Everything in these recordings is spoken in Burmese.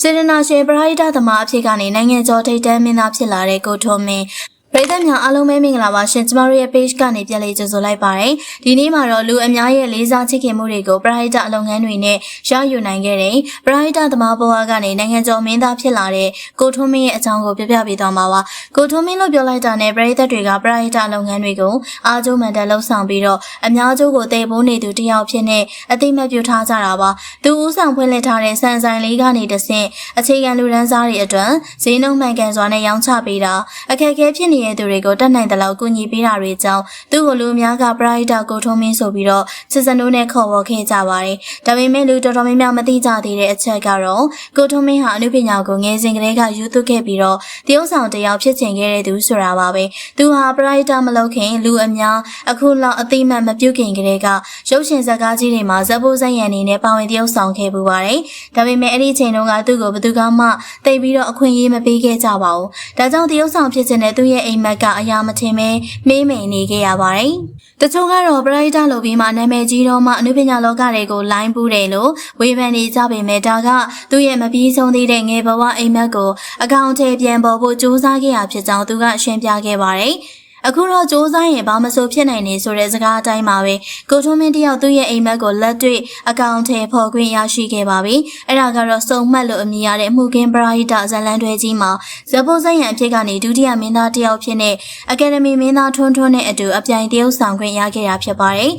စေရနာရှင်ပရိဒသမားအဖြစ်ကနေနိုင်ငံကျော်ထိပ်တန်းမင်းသားဖြစ်လာတဲ့ကိုထုံးမင်း ပရိသတ်များအားလုံးပဲမင်္ဂလာပါရှင်ကျမတို့ရဲ့ page ကနေပြန်လေးကြိုဆိုလိုက်ပါတယ်ဒီနေ့မှာတော့လူအများရဲ့လေးစားချစ်ခင်မှုတွေကိုပရိဒအလုပ်ငန်းတွေနဲ့ရယူနိုင်ခဲ့တဲ့ပရိဒသမားဘဝကနေနိုင်ငံကျော်မင်းသားဖြစ်လာတဲ့ကိုထုံးမင်းရဲ့အကြောင်းကိုပြပြပေးသွားမှာပါကိုထုံးမင်းလို့ပြောလိုက်တာနဲ့ပရိသတ်တွေကပရိဒလုပ်ငန်းတွေကိုအားကျိုးမှန်တယ်လှုပ်ဆောင်ပြီးတော့အများကျိုးကိုတည်ဖို့နေသူတယောက်ဖြစ်နေအသိမဲ့ပြုထားကြတာပါသူဦးဆောင်ဖွင့်လှစ်ထားတဲ့စံဆိုင်လေးကနေတဆင့်အခြေခံလူရန်စားတွေအတွက်ဈေးနှုန်းမှန်ကန်စွာနဲ့ရောင်းချပေးတာအခက်အခဲဖြစ်နေတဲ့သူတွေကိုတတ်နိုင်တဲ့လောက်ကူညီပေးတာတွေကြောင့်သူ့ကိုလူအများကပရိုက်တာကိုထုံးမင်းဆိုပြီးတော့စစ်စနိုးနဲ့ခေါ်ဝေါ်ခဲ့ကြပါတယ်။ဒါပေမဲ့လူတော်တော်များများမသိကြသေးတဲ့အချက်ကတော့ကိုထုံးမင်းဟာအနုပညာကိုငယ်စဉ်ကတည်းကယူသွခဲ့ပြီးတော့တရုပ်ဆောင်တစ်ယောက်ဖြစ်ချင်ခဲ့တဲ့သူဆိုတာပါပဲ။သူဟာပရိုက်တာမလုပ်ခင်လူအများအခုလောက်အသိမှတ်မပြုတ်ခင်ကတည်းကရုပ်ရှင်ဇာတ်ကားကြီးတွေမှာဇက်ဖို့ဇက်ရံနေနဲ့ပါဝင်တရုပ်ဆောင်ခဲ့ပူပါတယ်။ဒါပေမဲ့အဲ့ဒီအချိန်တုန်းကသူ့ကိုဘယ်သူကမှသိပြီးတော့အခွင့်အရေးမပေးခဲ့ကြပါဘူး။ဒါကြောင့်တရုပ်ဆောင်ဖြစ်ချင်တဲ့သူ့ရဲ့အိမ်မက်ကအရာမထင်ပဲမေးမိန်နေခဲ့ရပါတယ်။တချို့ကတော့ပရိုက်တာလိုပြီးမှနာမည်ကြီးတော့မှအနုပညာလောကတွေကိုလိုင်းပူးတယ်လို့ဝေဖန်နေကြပေမဲ့ဒါကသူ့ရဲ့မပြီးဆုံးသေးတဲ့ငယ်ဘဝအိမ်မက်ကိုအကောင့်ထဲပြန်ပေါ်ဖို့ကြိုးစားခဲ့ရဖြစ်ကြောင်းသူကရှင်းပြခဲ့ပါတယ်။ အခုတော့စူးစမ်းရင်ဘာမဆိုဖြစ်နိုင်နေဆိုတဲ့စကားအတိုင်းပါပဲကိုထွန်းမင်းတယောက်သူ့ရဲ့အိမ်မက်ကိုလက်တွေ့အကောင့်ထဲပေါ်ခွင့်ရရှိခဲ့ပါပြီအဲ့ဒါကတော့စုံမှတ်လို့အမည်ရတဲ့အမှုကင်းပရာဟိတဇလန်တွဲကြီးမှာဇဘိုးဇက်ရန်အဖြစ်ကနေဒုတိယမင်းသားတယောက်ဖြစ်တဲ့အကယ်ဒမီမင်းသားထွန်းထွန်းနဲ့အတူအပြိုင်တရုပ်ဆောင်ခွင့်ရခဲ့တာဖြစ်ပါတယ်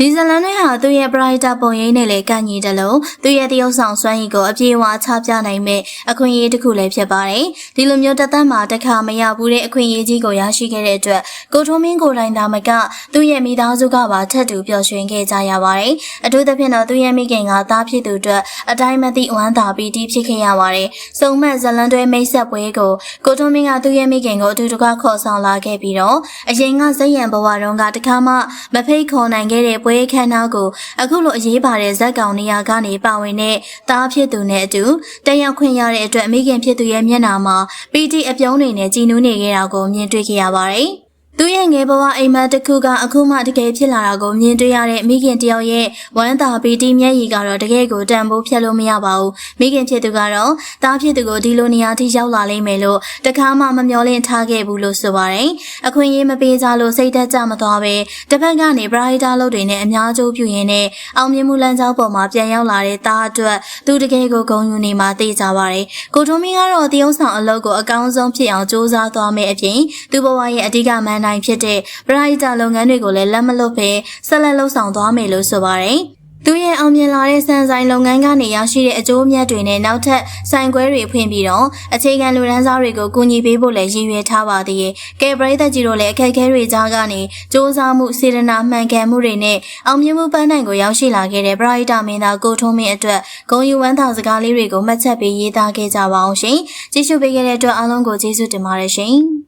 ဒီဇလန်တွေဟာသူ့ရဲ့ brighter ပုံရိပ်နဲ့လည်းကန့်ညီတယ်လို့သူ့ရဲ့တရုပ်ဆောင်စွမ်းရည်ကိုအပြေအဝချပြနိုင်မဲ့အခွင့်အရေးတစ်ခုလည်းဖြစ်ပါတယ်။ဒီလိုမျိုးတက်သက်မှာတစ်ခါမရဘူးတဲ့အခွင့်အရေးကြီးကိုရရှိခဲ့တဲ့အတွက်ကိုထုံးမင်းကိုယ်တိုင်သာမကသူ့ရဲ့မိသားစုကပါထပ်တူပျော်ရွှင်ခဲ့ကြရပါတယ်။အထူးသဖြင့်တော့သူ့ရဲ့မိခင်ကသားဖြစ်သူအတွက်အတိုင်းမသိဝမ်းသာပြီးတီးဖြစ်ခဲ့ရပါတယ်။စုံမက်ဇလန်တွဲမိတ်ဆက်ပွဲကိုကိုထုံးမင်းကသူ့ရဲ့မိခင်ကိုအတူတကွခေါ်ဆောင်လာခဲ့ပြီးတော့အရင်ကဇက်ရံဘဝတုန်းကတခါမှမဖိတ်ခေါ်နိုင်ခဲ့တဲ့ပွဲခန်းနာကိုအခုလိုအရေးပါတဲ့ဇက်ကောင်နေရာကနေပါဝင်တဲ့သားဖြစ်သူနဲ့အတူတက်ရောက်ခွင့်ရတဲ့အတွက်မိခင်ဖြစ်သူရဲ့မျက်နှာမှာပီတီအပြုံးတွေနဲ့ကြည်နူးနေခဲ့တာကိုမြင်တွေ့ခဲ့ရပါတယ်။ သူရဲ့ငယ်ဘဝအိမ်မက်တစ်ခုကအခုမှတကယ်ဖြစ်လာတာကိုမြင်တွေ့ရတဲ့မိခင်တယောက်ရဲ့ဝမ်းသာပီတီမျက်ရည်ကတော့တကယ်ကိုတန်ဖိုးဖြတ်လို့မရပါဘူးမိခင်ဖြစ်သူကတော့သားဖြစ်သူကိုဒီလိုနေရာထိရောက်လာလိမ့်မယ်လို့တခါမှမမျှော်လင့်ထားခဲ့ဘူးလို့ဆိုပါတယ်အခွင့်အရေးမပေးကြလို့စိတ်သက်ကြမသွားပဲတစ်ဖက်ကနေဘရိုက်တာလုပ်တွေနဲ့အများကျိုးပြုရင်းနဲ့အောင်မြင်မှုလမ်းကြောင်းပေါ်မှာပြန်ရောက်လာတဲ့သားအတွက်သူတကယ်ကိုဂုဏ်ယူနေမှသိကြပါတယ်ကိုထုံးမင်းကတော့တရုံဆောင်အလုပ်ကိုအကောင်းဆုံးဖြစ်အောင်စူးစမ်းသွားမယ်အပြင်သူ့ဘဝရဲ့အဓိကမန်တိုင်းဖြစ်တဲ့ပရိုက်တာလုပ်ငန်းတွေကိုလည်းလက်မလွတ်ပဲဆက်လက်လှုပ်ဆောင်သွားမယ်လို့ဆိုပါတယ်။သူရဲ့အောင်မြင်လာတဲ့စံဆိုင်လုပ်ငန်းကနေရရှိတဲ့အကျိုးအမြတ်တွေနဲ့နောက်ထပ်ဆိုင်ခွဲတွေဖွင့်ပြီးတော့အခြေခံလူဒန်းစားတွေကိုကူညီပေးဖို့လည်းရည်ရွယ်ထားပါသေးတယ်။ကဲပရိသတ်ကြီးတို့လည်းအခက်အခဲတွေကြားကနေစ조사မှုစေတနာမှန်ကန်မှုတွေနဲ့အောင်မြင်မှုပန်းနိုင်ကိုရောက်ရှိလာခဲ့တဲ့ပရိသတ်မင်းသားကိုထုံးမင်းအတွက်ဂုဏ်ယူဝမ်းသာစကားလေးတွေကိုမှတ်ချက်ပေးရေးသားခဲ့ကြပါအောင်ရှင်။ကြည့်ရှုပေးခဲ့တဲ့အတွက်အားလုံးကိုကျေးဇူးတင်ပါတယ်ရှင်။